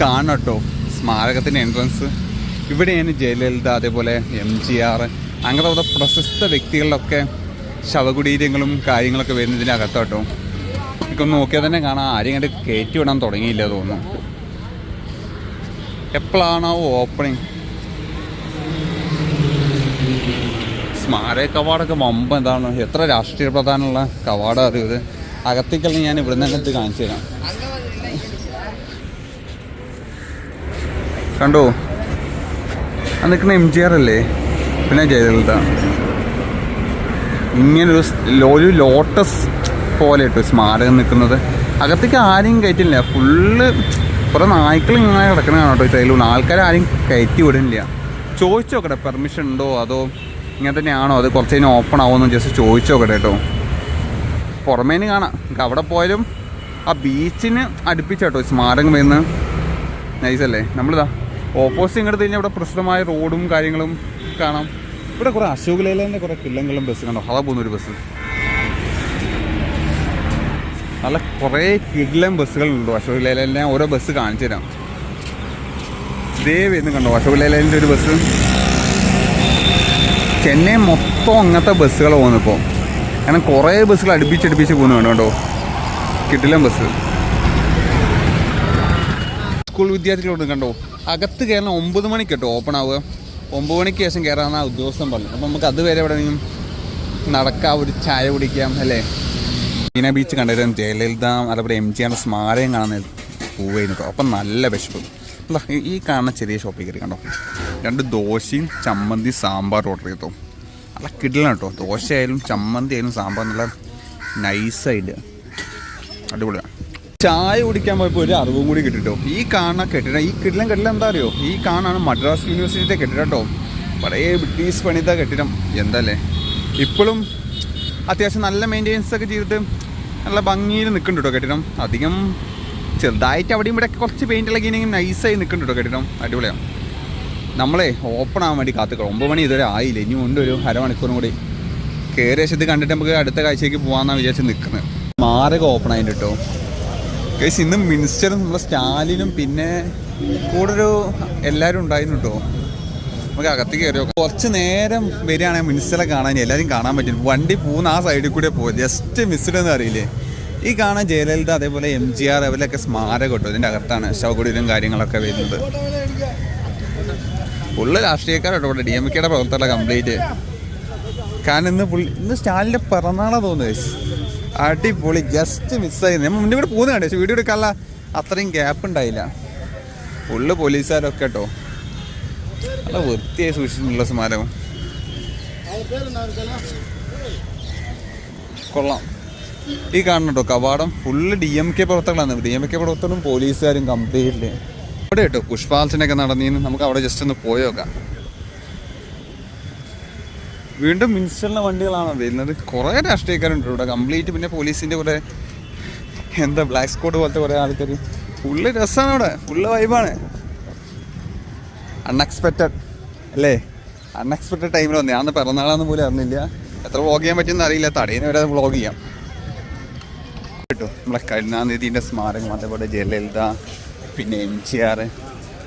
കാണണം കേട്ടോ സ്മാരകത്തിന്റെ എൻട്രൻസ് ഇവിടെയാണ് ജയലളിത അതേപോലെ എം ജി ആർ അങ്ങനത്തെ പ്രശസ്ത വ്യക്തികളിലൊക്കെ ശവകുടീരങ്ങളും കാര്യങ്ങളൊക്കെ വരുന്നതിന്റെ അകത്ത് കേട്ടോ എനിക്കൊന്ന് നോക്കിയാൽ തന്നെ കാണാം. ആരും കണ്ട് കയറ്റി വിടാൻ തുടങ്ങിയില്ല തോന്നുന്നു. എപ്പോഴാണോ ഓപ്പണിങ് സ്മാരക കവാടൊക്കെ വമ്പ എന്താണ് എത്ര രാഷ്ട്രീയ പ്രധാനമുള്ള കവാടാണ് അത് ഇത്. അകത്തേക്കല്ല ഞാൻ ഇവിടുന്ന് അങ്ങനത്തെ കാണിച്ചു തരാം. കണ്ടോ? അത് നിൽക്കുന്ന എം ജി ആർ അല്ലേ? പിന്നെ ജയലളിത. ഇങ്ങനൊരു ഒരു ലോട്ടസ് പോലെ കേട്ടോ സ്മാരകം നിൽക്കുന്നത്. അകത്തേക്ക് ആരെയും കയറ്റില്ല. ഫുള്ള് കുറേ നായ്ക്കൾ ഇങ്ങനെ കിടക്കണ കാണട്ടോ ഈ സൈഡിലുള്ള ആൾക്കാർ ആരും കയറ്റി വിടുന്നില്ല. ചോദിച്ചു നോക്കട്ടെ പെർമിഷൻ ഉണ്ടോ? അതോ ഇങ്ങനെ തന്നെയാണോ? അത് കുറച്ച് കഴിഞ്ഞ് ഓപ്പൺ ആവുമെന്ന് ജസ്റ്റ് ചോദിച്ചു നോക്കട്ടെ കേട്ടോ. പുറമേന് കാണാം. നമുക്ക് അവിടെ പോയാലും ആ ബീച്ചിന് അടുപ്പിച്ചാട്ടോ സ്മാരകം വരുന്നത്. നൈസല്ലേ നമ്മളിതാ. ഓപ്പോസിറ്റ് ഇങ്ങോട്ട് കഴിഞ്ഞാൽ ഇവിടെ പ്രസിദ്ധമായ റോഡും കാര്യങ്ങളും കാണാം. ഇവിടെ കുറേ അശോക് ലേലന്റെ കുറേ കില്ലങ്ങളും ബസ് കണ്ടോ? അതാ പോകുന്ന ഒരു ബസ്. നല്ല കുറേ കിടിലം ബസ്സുകളുണ്ടോ അശോക് ലേലന്റെ ഓരോ ബസ് കാണിച്ചു തരാം. ഇതേ കണ്ടോ? അശോക് ലേലന്റെ ഒരു ബസ്. ചെന്നൈ മൊത്തം അങ്ങനത്തെ ബസ്സുകൾ പോകുന്നു ഇപ്പോൾ കാരണം കുറേ ബസ്സുകൾ അടുപ്പിച്ചടുപ്പിച്ച് പോകുന്നു കേട്ടോ കിടിലം ബസ്. സ്കൂൾ വിദ്യാർത്ഥികളോട് കണ്ടോ? അകത്ത് കയറണം ഒമ്പത് മണിക്ക് കേട്ടോ ഓപ്പൺ ആവുക. ഒമ്പത് മണിക്ക് ശേഷം കയറാമെന്ന് ആ ഉദ്യോഗസ്ഥൻ പറഞ്ഞു അപ്പം നമുക്ക് അതുവരെ എവിടെ നടക്കാം ഒരു ചായ കുടിക്കാം അല്ലേ? മീന ബീച്ച് കണ്ടിരുന്ന ജയലളിത അതേപോലെ എം ജി ആറിന്റെ സ്മാരകം കാണാൻ പോവുകയായിരുന്നു കേട്ടോ. അപ്പം നല്ല വിശപ്പ്. അല്ല ഈ കാണുന്ന ചെറിയ ഷോപ്പിൽ കയറി കണ്ടോ? രണ്ട് ദോശയും ചമ്മന്തി സാമ്പാർ ഓർഡർ ചെയ്തോ. നല്ല കിടിലാണ് കേട്ടോ. ദോശയായാലും ചമ്മന്തി ആയാലും സാമ്പാർ നല്ല നൈസായിട്ട് അടിപൊളിയാണ് ചായ കുടിക്കാൻ പോയപ്പോൾ ഒരു അറിവും കൂടി കിട്ടിട്ടോ. ഈ കാണുന്ന കെട്ടിടം ഈ കെട്ടിടം കെട്ടിടം എന്താ അറിയോ? ഈ കാണാണ് മദ്രാസ് യൂണിവേഴ്സിറ്റിയുടെ കെട്ടിടം കേട്ടോ. പഴയ ബ്രിട്ടീഷ് പണിത കെട്ടിടം. എന്തല്ലേ? ഇപ്പോഴും അത്യാവശ്യം നല്ല മെയിന്റെനൻസ് ഒക്കെ ചെയ്തിട്ട് നല്ല ഭംഗിയിൽ നിൽക്കുന്നുണ്ട് കേട്ടോ കെട്ടിടം. അധികം ചെറുതായിട്ട് അവിടെയും ഇവിടെ കുറച്ച് പെയിന്റ് ഇളകി നൈസായി നിൽക്കുന്നുണ്ട് കേട്ടോ കെട്ടിടം. അടിപൊളിയാണ്. നമ്മളെ ഓപ്പൺ ആവാൻ വേണ്ടി കാത്തുക്കണം ഒമ്പത് മണി ഇതുവരെ ആയില്ല? ഇനി ഉണ്ട് ഒരു അരമണിക്കൂറും കൂടി. കയറിയ ഇത് കണ്ടിട്ട് നമുക്ക് അടുത്ത കാഴ്ചയ്ക്ക് പോകാമെന്നാണ് വിചാരിച്ച് നിൽക്കുന്നത് മാരക ഓപ്പൺ ആയിട്ട് കേട്ടോ. ഗൈസ് ഇന്ന് മിനിസ്റ്ററും നമ്മുടെ സ്റ്റാലിനും പിന്നെ കൂടെ ഒരു എല്ലാവരും ഉണ്ടായിരുന്നു കേട്ടോ നമുക്ക് അകത്ത് കയറി കുറച്ച് നേരം വരികയാണെങ്കിൽ മിനിസ്റ്ററെ കാണാൻ. എല്ലാവരും കാണാൻ പറ്റും വണ്ടി പോകുന്ന ആ സൈഡിൽ കൂടെ പോകും ജസ്റ്റ് മിസ്ഡ് അറിയില്ലേ? ഈ കാണാൻ ജയലളിത അതേപോലെ എം ജി ആർ അവരൊക്കെ സ്മാരകം കേട്ടോ ഇതിന്റെ അകത്താണ് ശവകുടീരും കാര്യങ്ങളൊക്കെ വരുന്നത്. ഫുള്ള് രാഷ്ട്രീയക്കാരോട്ടോ ഡി എം കെയുടെ പ്രവർത്തനം കംപ്ലീറ്റ് കാരണം ഇന്ന് പുള്ളി ഇന്ന് സ്റ്റാലിന്റെ പിറന്നാളാ തോന്നുന്നത്. അടിപൊളി. ജസ്റ്റ് മിസ്സായി ഞാൻ മുന്നേ കൂടെ പോകുന്ന കണ്ടേ പക്ഷെ വീഡിയോ എടുക്കാനുള്ള അത്രയും ഗ്യാപ്പ് ഉണ്ടായില്ല. ഫുള്ള് പോലീസുകാരൊക്കെ കേട്ടോ. നല്ല വൃത്തിയായി സൂക്ഷിച്ചിട്ടുള്ള സ്മാരകം കൊള്ളാം. ഈ കാണണം കേട്ടോ കവാടം ഫുള്ള് ഡി എം കെ പ്രവർത്തകളാണ് ഡി എം കെ പ്രവർത്തകരും പോലീസുകാരും കംപ്ലീറ്റ്ലി അവിടെ കേട്ടോ പുഷ്പാൽസിനൊക്കെ നടന്നീന്ന്. നമുക്ക് അവിടെ ജസ്റ്റ് ഒന്ന് പോയി നോക്കാം. വീണ്ടും മിനിസ്റ്ററിന്റെ വണ്ടികളാണ് വരുന്നത്? കുറേ രാഷ്ട്രീയക്കാരുണ്ട് ഇവിടെ. കംപ്ലീറ്റ് പിന്നെ പോലീസിന്റെ കുറേ എന്താ ബ്ലാക്ക് സ്കോട്ട് പോലത്തെ കുറേ ആൾക്കാർ ഫുള്ള് രസമാണ് ഇവിടെ ഫുള്ള് വൈബാണ്. അൺഎക്സ്പെക്റ്റഡ് അല്ലേ? അൺഎക്സ്പെക്റ്റഡ് ടൈമിൽ വന്നു. ഞാൻ പിറന്നാളാന്ന് പോലും അറിഞ്ഞില്ല. എത്ര വ്ളോഗ് ചെയ്യാൻ പറ്റുമെന്ന് അറിയില്ല. തടയുന്ന വരെ വ്ളോഗ് ചെയ്യാം. കേട്ടോ? നമ്മളെ കരുണാനിധിന്റെ സ്മാരകം അതേപോലെ ജയലളിത പിന്നെ എം ജി ആർ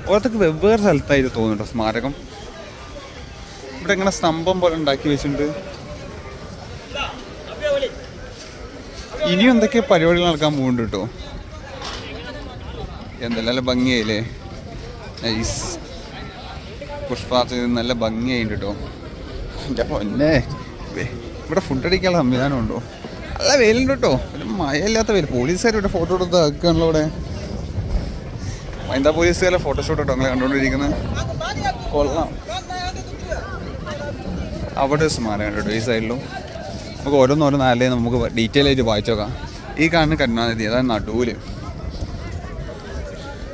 ഓരോരുത്തർക്ക് വെവ്വേറെ സ്ഥലത്തായിട്ട് തോന്നുന്നുണ്ടോ സ്മാരകം? ഇവിടെ ഇങ്ങനെ സ്തംഭം പോലെ ഉണ്ടാക്കി വെച്ചിട്ടുണ്ട്. ഇനിയും എന്തൊക്കെ പരിപാടികൾ നടക്കാൻ പോകുന്നുണ്ട് കേട്ടോ എന്തെല്ലാം ഭംഗിയായില്ലേ? നൈസ് പുഷ്പാർച്ചന നല്ല ഭംഗിയായിട്ട് കേട്ടോ എന്റെ പൊന്നെ. ഇവിടെ ഫുഡ് അടിക്കാനുള്ള സംവിധാനം ഉണ്ടോ നല്ല വെയിലുണ്ട് കേട്ടോ മഴയില്ലാത്ത വെയിൽ. പോലീസുകാർ ഇവിടെ ഫോട്ടോ എടുത്ത് ആക്കുകയാണല്ലോ ഇവിടെ. മൈന്ദ പോലീസുകാരെ ഫോട്ടോഷൂട്ട് കേട്ടോ നിങ്ങൾ കണ്ടുകൊണ്ടിരിക്കുന്നത്. കൊള്ളാം. അവിടെ ഒരു സ്മാരകം കേട്ടോ ഈ സൈഡിലും നമുക്ക് ഓരോന്നോരോ നാലേ നമുക്ക് ഡീറ്റെയിൽ ആയിട്ട് വായിച്ചു നോക്കാം. ഈ കാണുന്ന കരുണാനിധി അതാണ് നടുവിൽ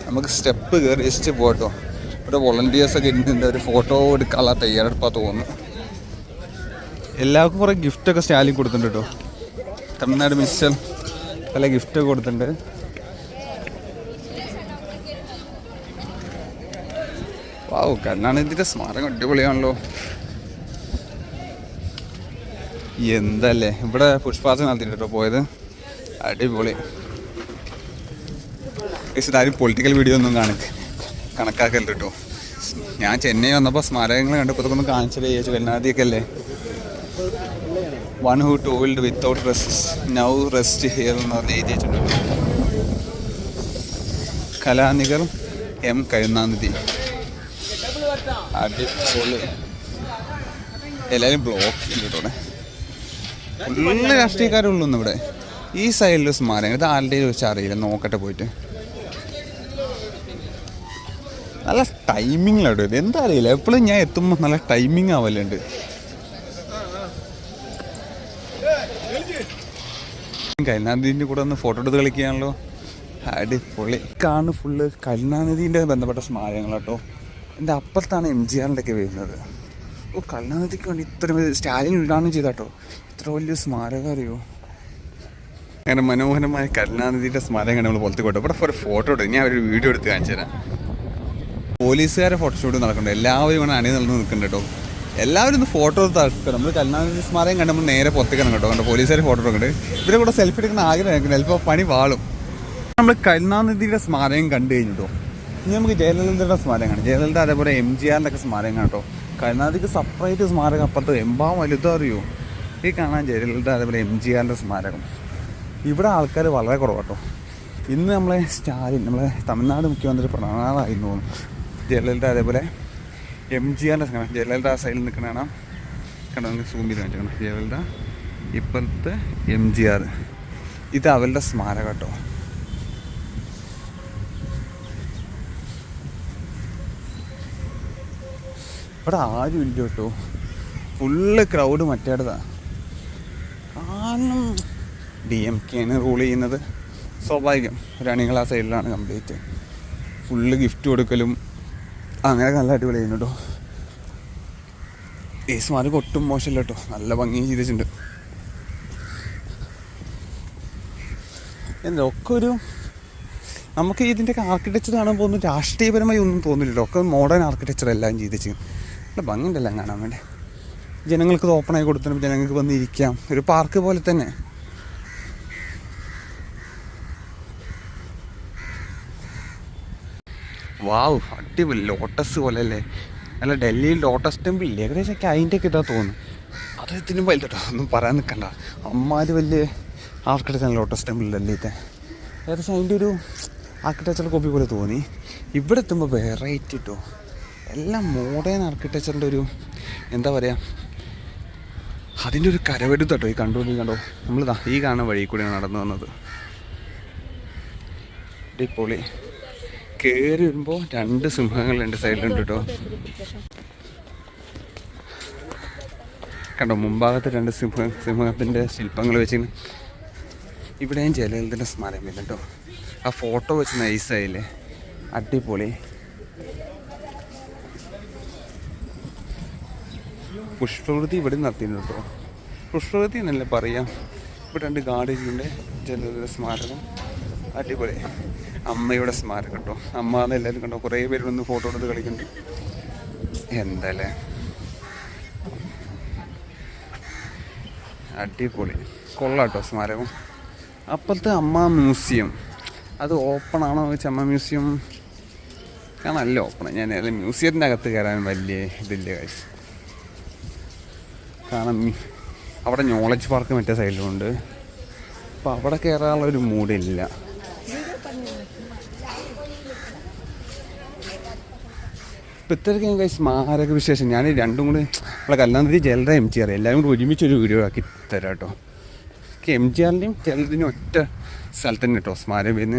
നമുക്ക് സ്റ്റെപ്പ് കയറി ജസ്റ്റ് പോട്ടോ ഇവിടെ വോളണ്ടിയേഴ്സൊക്കെ ഇരുന്നിട്ട് ഒരു ഫോട്ടോ എടുക്കാനുള്ള തയ്യാറെടുപ്പാ തോന്നുന്നു. എല്ലാവർക്കും കുറേ ഗിഫ്റ്റൊക്കെ സ്റ്റാലിൽ കൊടുത്തിട്ടുണ്ട് കേട്ടോ. തമിഴ്നാട് മിസ്റ്റർ പല ഗിഫ്റ്റ് കൊടുത്തിട്ടുണ്ട്. വാവ് കരുണാനിധിന്റെ സ്മാരകം അടിപൊളിയാണല്ലോ. എന്തല്ലേ? ഇവിടെ പുഷ്പാർച്ച നടത്തിയിട്ട് പോയത്? അടിപൊളി. ആരും പൊളിറ്റിക്കൽ വീഡിയോ ഒന്നും കാണി കണക്കാക്കരുത് കേട്ടോ. ഞാൻ ചെന്നൈ വന്നപ്പോൾ സ്മാരകങ്ങൾ കണ്ടപ്പോൾ ഇതൊക്കെ ഒന്ന് കാണിച്ചത് ചേച്ചി വെല്ലാതിയൊക്കെ അല്ലേ one who told without rest now rest here എന്ന് പറഞ്ഞ് എഴുതി വെച്ചിട്ടുണ്ട് കലാനികർ എം കരുണാനിധി. അടിപൊളി. എല്ലാവരും ബ്ലോക്ക് ചെയ്തിട്ടോടെ ഫുള്ള് രാഷ്ട്രീയക്കാരുള്ളൂ ഇവിടെ. ഈ സൈഡിൽ സ്മാരകം ഇത് ആരുടെ ചോദിച്ചാൽ അറിയില്ല നോക്കട്ടെ പോയിട്ട്. നല്ല ടൈമിങ്ങിലാണ് ഇത് എന്താ അറിയില്ല. എപ്പോഴും ഞാൻ എത്തുമ്പോൾ നല്ല ടൈമിങ് ആവലുണ്ട്. കരുണാനിധിന്റെ കൂടെ ഒന്ന് ഫോട്ടോ എടുത്ത് കളിക്കുകയാണല്ലോ അടിപൊളി. കാണുന്ന ഫുള്ള് കരുണാനിധിന്റെ ബന്ധപ്പെട്ട സ്മാരകങ്ങളാട്ടോ. എന്റെ അപ്പുറത്താണ് എം ജി ആറിന്റെ ഒക്കെ വരുന്നത്. കരുണാനിധിക്ക് വേണ്ടി ഇത്ര സ്റ്റാലിൻ ഉദ്ഘാടനം ചെയ്താട്ടോ. ഇത്ര വലിയ സ്മാരകം അറിയോ? അങ്ങനെ മനോഹരമായ കരുണാനിധിയുടെ സ്മാരകം നമ്മൾ പുറത്ത് കൊണ്ടു ഇവിടെ ഒരു ഫോട്ടോ എടുത്ത് ഞാൻ ഒരു വീഡിയോ എടുത്ത് കാണിച്ചു തരാം. പോലീസുകാരെ ഫോട്ടോഷൂട്ട് നടക്കുന്നുണ്ട്. എല്ലാവരും ഇവിടെ അണി നിന്ന് നിൽക്കുന്നുണ്ട് കേട്ടോ. എല്ലാവരും ഒന്ന് ഫോട്ടോ എടുത്ത് നമ്മൾ കരുണാനിധി സ്മാരകം കണ്ട് നമ്മൾ നേരെ പുറത്തേക്ക് ഇറങ്ങും കേട്ടോ. കണ്ടോ? പോലീസുകാർ ഫോട്ടോ എടുക്കുന്നുണ്ട്. ഇവരെ കൂടെ സെൽഫി എടുക്കുന്ന ആഗ്രഹം ചിലപ്പോൾ പണി വാളും. നമ്മൾ കരുണാനിധിയുടെ സ്മാരകം കണ്ടു കഴിഞ്ഞിട്ടോ ഇനി നമുക്ക് ജയലളിതയുടെ സ്മാരകമാണ് ജയലളിത അതേപോലെ എം ജി ആറിന്റെ ഒക്കെ സ്മാരകം കേട്ടോ. കരുണാനിധിക്ക് സെപ്പറേറ്റ് സ്മാരകം അപ്പുറത്ത് എമ്പാ വലുതോ അറിയോ? ഈ കാണാൻ ജയലളിത അതേപോലെ എം ജി ആറിന്റെ സ്മാരകം. ഇവിടെ ആൾക്കാർ വളരെ കുറവാട്ടോ. ഇന്ന് നമ്മളെ സ്റ്റാലിൻ നമ്മളെ തമിഴ്നാട് മുഖ്യമന്ത്രി പ്രണാളായിരുന്നു ജയലളിത അതേപോലെ എം ജി ആറിന്റെ സ്മാരകം. ജയലളിത ആ സൈഡിൽ നിൽക്കണ കാണാം. കണ്ടോ നിങ്ങൾക്ക് സൂം ചെയ്ത് കാണിച്ചു ജയലളിത ഇപ്പോഴത്തെ എം ജി ആർ ഇത് അവരുടെ സ്മാരകം കേട്ടോ. ഇവിടെ ആരും ഇല്ല കേട്ടോ. ഫുള്ള് ക്രൗഡ് മറ്റേടതാ കാരണം ഡി എം കെയാണ് റൂൾ ചെയ്യുന്നത്. സ്വാഭാവികം ഒരണികൾ ആ സൈഡിലാണ് കംപ്ലീറ്റ് ഫുള്ള് ഗിഫ്റ്റ് കൊടുക്കലും. അങ്ങനെ നല്ല അടിപൊളി ചെയ്യുന്നു കേട്ടോ. സ്മാരകം ഒട്ടും മോശമില്ല കേട്ടോ. നല്ല ഭംഗി ചെയ്തിട്ടുണ്ട്. എന്താ ഒക്കെ ഒരു നമുക്ക് ഇതിന്റെ ആർക്കിടെക്ചർ കാണാൻ ഒന്നും രാഷ്ട്രീയപരമായി ഒന്നും തോന്നില്ലല്ലോ ഒക്കെ മോഡേൺ ആർക്കിടെക്ചർ എല്ലാം ചെയ്തിച്ച് നല്ല ഭംഗിയുണ്ടല്ലോ കാണാൻ വേണ്ടി. ജനങ്ങൾക്ക് ഓപ്പണായി കൊടുത്തിട്ട് ജനങ്ങൾക്ക് വന്നിരിക്കാം. ഒരു പാർക്ക് പോലെ തന്നെ. വാവ് അടിപൊളി ലോട്ടസ് പോലെ അല്ലേ? അല്ല ഡൽഹിയിൽ ലോട്ടസ് ടെമ്പിൾ ഇല്ലേ? ഏകദേശം ഒക്കെ അതിന്റെ ഒക്കെ ഇതാ തോന്നുന്നു. ഇതിനും വലുതട്ടോ ഒന്നും പറയാൻ നിൽക്കണ്ട അമ്മാര് വലിയ ആർക്കിടെക്ചർ ലോട്ടസ് ടെമ്പിൾ ഡൽഹിത്തെ ഏകദേശം അതിന്റെ ഒരു ആർക്കിടെക്ചർ കോപ്പി പോലെ തോന്നി. ഇവിടെ എത്തുമ്പോൾ വെറൈറ്റി കിട്ടോ എല്ലാം മോഡേൺ ആർക്കിടെക്ചറിന്റെ ഒരു എന്താ പറയുക അതിന്റെ ഒരു കരവരുത്തട്ടോ ഈ കണ്ടു കണ്ടോ? നമ്മൾ ഈ കാണുന്ന വഴി കൂടിയാണ് നടന്നു വന്നത്. അടിപൊളി. കയറി വരുമ്പോൾ രണ്ട് സിംഹങ്ങൾ രണ്ട് സൈഡിലുണ്ട് കേട്ടോ. കണ്ടോ മുമ്പാകത്ത് രണ്ട് സിംഹ സിംഹത്തിന്റെ ശില്പങ്ങൾ വെച്ച് ഇവിടെയും ജലത്തിന്റെ സ്മാരകം വരുന്നുണ്ടോ ആ ഫോട്ടോ വെച്ച് നൈസായില്ലേ അടിപൊളി. പുഷ്പവൃത്തി ഇവിടെ നടത്തിയിട്ടുണ്ട് കേട്ടോ. പുഷ്പവൃത്തി എന്നല്ലേ പറയാം? ഇവിടെ രണ്ട് ഗാഡേജിന്റെ ജനതയുടെ സ്മാരകം. അടിപൊളി. അമ്മയുടെ സ്മാരകം കേട്ടോ. അമ്മ എന്ന് എല്ലാവരും കണ്ടോ? കുറേ പേര് വന്ന് ഫോട്ടോ എടുത്ത് കളിക്കുന്നുണ്ട്. എന്തല്ലേ? അടിപൊളി. കൊള്ളാട്ടോ സ്മാരകം. അപ്പോഴത്തെ അമ്മ മ്യൂസിയം. അത് ഓപ്പൺ ആണോ വെച്ചാൽ അമ്മ മ്യൂസിയം? കാണാനല്ല ഓപ്പൺ ഞാൻ മ്യൂസിയത്തിന്റെ അകത്ത് കയറാൻ വലിയ ഇതില്ല കാശ് കാരണം അവിടെ നോളജ് പാർക്ക് മറ്റേ സൈഡിലുണ്ട് അപ്പോൾ അവിടെ കയറാനുള്ള ഒരു മൂഡില്ല ഇപ്പം ഇത്രയൊക്കെ ഞാൻ സ്മാരക വിശേഷം. ഞാൻ രണ്ടും കൂടി നമ്മളെ കല്ലാന്തിരി ജലത എം ജി ആർ എല്ലാവരും കൂടി ഒരുമിച്ചൊരു വീഡിയോ ആക്കി തരാം കേട്ടോ. എം ജി ആറിന്റെയും ജലറിന്റെയും ഒറ്റ സ്ഥലത്ത് തന്നെ കേട്ടോ സ്മാരകം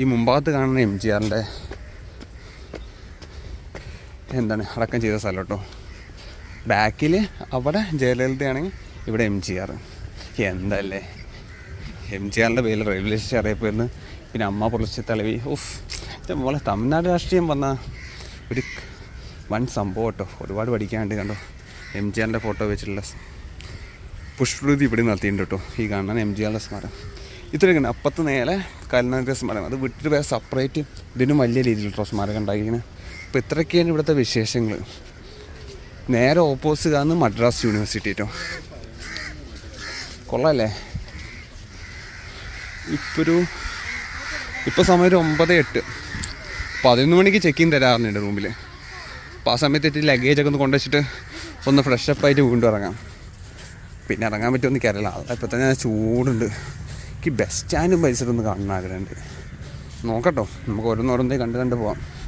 ഈ മുമ്പാകത്ത് കാണുന്ന എം ജി ആറിന്റെ എന്താണ് അടക്കം ചെയ്ത സ്ഥലം കേട്ടോ. ബാക്കിൽ അവിടെ ജയലളിതയാണെങ്കിൽ ഇവിടെ എം ജി ആർ എന്തല്ലേ? എം ജി ആറിന്റെ പേരിൽ റെയിൽവേ സ്റ്റേഷൻ അറിയപ്പെടുന്നു. പിന്നെ അമ്മ പൊളിച്ച് തലവി. ഉഫ് ഇത് മോളെ തമിഴ്നാട് രാഷ്ട്രീയം വന്ന ഒരു വൻ സംഭവം കേട്ടോ. ഒരുപാട് പഠിക്കാണ്ട് കണ്ടോ? എം ജി ആറിന്റെ ഫോട്ടോ വെച്ചിട്ടുള്ള പുഷ്പൃതി ഇവിടെ നടത്തിയിട്ടുണ്ട് കേട്ടോ. ഈ കാണുന്ന എം ജി ആറിന്റെ സ്മരം ഇത്രയൊക്കെ അപ്പത്ത് നേരെ കൽനാഗ സ്മരം അത് വിട്ടിട്ട് വേറെ സെപ്പറേറ്റ് ഇതിനും വലിയ രീതിയിലുള്ള സ്മാരകം ഉണ്ടാക്കിയിരിക്കുന്നത് അപ്പോൾ ഇത്രയൊക്കെയാണ് ഇവിടുത്തെ വിശേഷങ്ങൾ നേരെ ഓപ്പോസിറ്റ് ആണ് മദ്രാസ് യൂണിവേഴ്സിറ്റി കേട്ടോ കൊള്ളാല്ലേ? ഇപ്പൊരു ഇപ്പോൾ സമയം ഒരു ഒമ്പത് എട്ട്. പതിനൊന്ന് മണിക്ക് ചെക്ക് ഇൻ തരാറുണ്ട് റൂമിൽ അപ്പോൾ ആ സമയത്ത് എത്തി ലഗേജൊക്കെ ഒന്ന് കൊണ്ടുവച്ചിട്ട് ഒന്ന് ഫ്രഷ് അപ്പ് ആയിട്ട് വീണ്ടും ഇറങ്ങാം. പിന്നെ ഇറങ്ങാൻ പറ്റുമെന്ന് എനിക്കറിയില്ല. അതാ ഇപ്പം തന്നെ ചൂടുണ്ട്. എനിക്ക് ബസ് സ്റ്റാൻഡും ഒന്ന് കാണാൻ ആഗ്രഹമുണ്ട്. നോക്കട്ടോ. നമുക്ക് ഓരോന്നോരോന്നേ കണ്ട് കണ്ട് പോവാം.